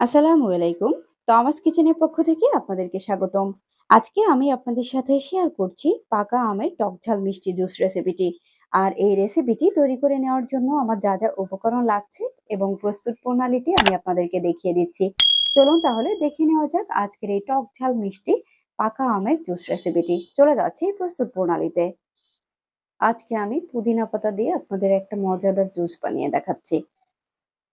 আসসালামু আলাইকুম। তমাস কিচেনের পক্ষ থেকে আপনাদেরকে স্বাগতম। আজকে আমি আপনাদের সাথে শেয়ার করছি পাকা আমের টক ঝাল মিষ্টি জুস রেসিপিটি আর এই রেসিপিটি তৈরি করে নেওয়ার জন্য আমার যা যা উপকরণ লাগছে এবং প্রস্তুত প্রণালীটি আমি আপনাদেরকে দেখিয়ে দিচ্ছি। চলুন তাহলে দেখে নেওয়া যাক আজকের এই টক ঝাল মিষ্টি পাকা আমের জুস রেসিপিটি চলে যাচ্ছে এই প্রস্তুত প্রণালীতে। আজকে আমি পুদিনা পাতা দিয়ে আপনাদের একটা মজাদার জুস বানিয়ে দেখাচ্ছি।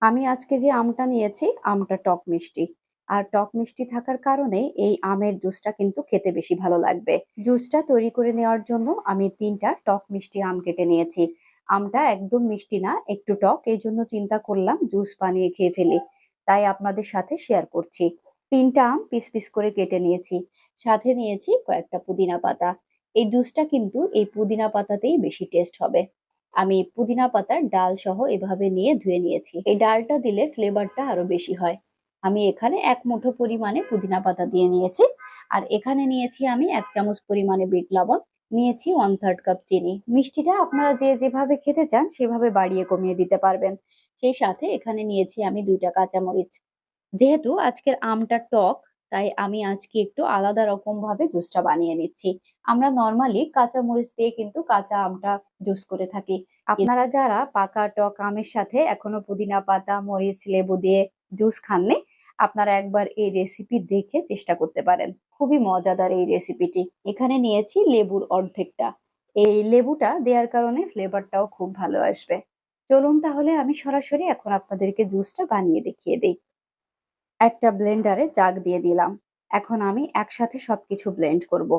আমি আজকে যে আমটা নিয়েছি, আমটা টক মিষ্টি। আর টক মিষ্টি থাকার কারণে এই আমের জুসটা কিন্তু খেতে বেশি ভালো লাগবে। জুসটা তৈরি করে নেওয়ার জন্য আমি তিনটা টক মিষ্টি আম কেটে নিয়েছি। আমটা একদম মিষ্টি না, একটু টক, এই জন্য চিন্তা করলাম জুস বানিয়ে খেয়ে ফেলি। তাই আপনাদের সাথে শেয়ার করছি। তিনটা আম পিস পিস করে কেটে নিয়েছি। সাথে নিয়েছি কয়েকটা পুদিনা পাতা। এই জুসটা কিন্তু এই পুদিনা পাতাতেই বেশি টেস্ট হবে। আমি পুদিনা পাতার ডাল সহ এভাবে নিয়ে ধুয়ে নিয়েছি। এই ডালটা দিলে ফ্লেভারটা আরও বেশি হয়। আমি এখানে এক মুঠো পরিমাণে পুদিনা পাতা দিয়ে নিয়েছি। আর এখানে নিয়েছি আমি এক চামচ পরিমাণে বিট লবণ। নিয়েছি ওয়ান থার্ড কাপ চিনি। মিষ্টিটা আপনারা যে যেভাবে খেতে চান, সেভাবে বাড়িয়ে কমিয়ে দিতে পারবেন। সেই সাথে এখানে নিয়েছি আমি দুইটা কাঁচামরিচ। যেহেতু আজকের আমটা টক তাই আমি আজকে একটু আলাদা রকম ভাবে জুসটা বানিয়ে নিচ্ছি। আমরা নর্মালি কাঁচা মরিচ দিয়ে কিন্তু কাঁচা আমটা জুস করে থাকি। আপনারা যারা পাকা টক আমের সাথে এখনও পুদিনা পাতা মরিচ লেবু দিয়ে জুস খাননি আপনারা একবার এই রেসিপি দেখে চেষ্টা করতে পারেন। খুবই মজাদার এই রেসিপিটি। এখানে নিয়েছি লেবুর অর্ধেকটা। এই লেবুটা দেওয়ার কারণে ফ্লেভারটাও খুব ভালো আসবে। চলুন তাহলে আমি সরাসরি এখন আপনাদেরকে জুসটা বানিয়ে দেখিয়ে দিই। একটা ব্লেন্ডারে জাগ দিয়ে দিলাম। এখন আমি একসাথে সব কিছু ব্লেন্ড করব।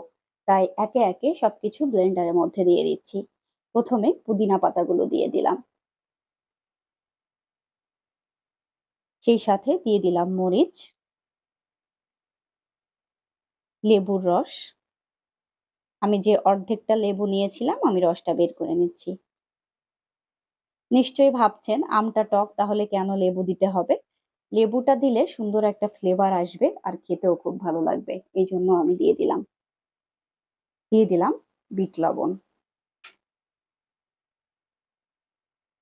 তাই একে একে সব কিছু ব্লেন্ডারের মধ্যে দিয়ে দিচ্ছি। প্রথমে পুদিনা পাতাগুলো দিয়ে দিলাম। সেই সাথে দিয়ে দিলাম মরিচ, লেবুর রস। আমি যে অর্ধেকটা লেবু নিয়েছিলাম, আমি রসটা বের করে নিচ্ছি। নিশ্চয়ই ভাবছেন, আমটা টক, তাহলে কেন লেবু দিতে হবে? লেবুটা দিলে সুন্দর একটা ফ্লেভার আসবে আর খেতেও খুব ভালো লাগবে। এই জন্য আমি দিয়ে দিলাম। দিয়ে দিলাম বিট লবণ।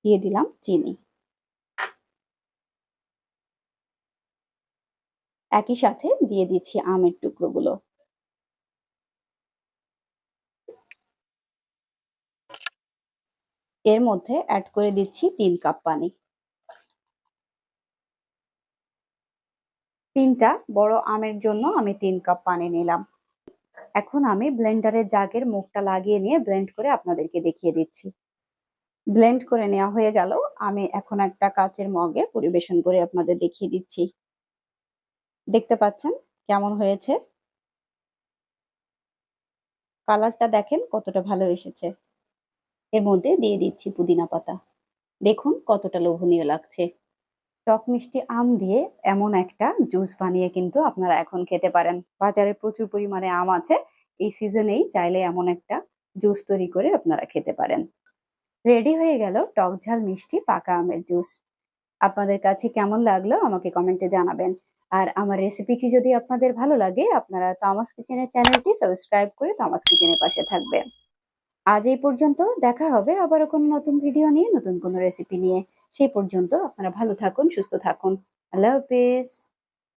দিয়ে দিলাম চিনি। একই সাথে দিয়ে দিচ্ছি আমের টুকরোগুলো। এর মধ্যে অ্যাড করে দিচ্ছি তিন কাপ পানি। তিনটা বড় আমের জন্য আমি তিন কাপ পানি নিলাম। এখন আমি ব্লেন্ডারের জাগের মুখটা লাগিয়ে নিয়ে ব্লেন্ড করে আপনাদেরকে দেখিয়ে দিচ্ছি। ব্লেন্ড করে নেওয়া হয়ে গেল। আমি এখন একটা কাচের মগে পরিবেশন করে আপনাদের দেখিয়ে দিচ্ছি। দেখতে পাচ্ছেন কেমন হয়েছে? কালারটা দেখেন কতটা ভালো এসেছে। এর মধ্যে দিয়ে দিচ্ছি পুদিনা পাতা। দেখুন কতটা লোভনীয় লাগছে। টক মিষ্টি আম দিয়ে এমন একটা জুস বানিয়ে কিন্তু আপনারা এখন খেতে পারেন। বাজারে প্রচুর পরিমাণে আম আছে। এই সিজনেই চাইলে এমন একটা জুস তৈরি করে আপনারা খেতে পারেন। রেডি হয়ে গেল টক ঝাল মিষ্টি পাকা আমের জুস। আপনাদের কাছে কেমন লাগল আমাকে কমেন্টে জানাবেন। আর আমার রেসিপিটি যদি আপনাদের ভালো লাগে, আপনারা তামাস কিচেনের চ্যানেলটি সাবস্ক্রাইব করে তামাস কিচেনের পাশে থাকবেন। আজ এই পর্যন্ত দেখা হবে আবারও কোনো নতুন ভিডিও নিয়ে, নতুন কোনো রেসিপি নিয়ে। সেই পর্যন্ত আপনারা ভালো থাকুন সুস্থ থাকুন। আল্লাহ হাফিজ।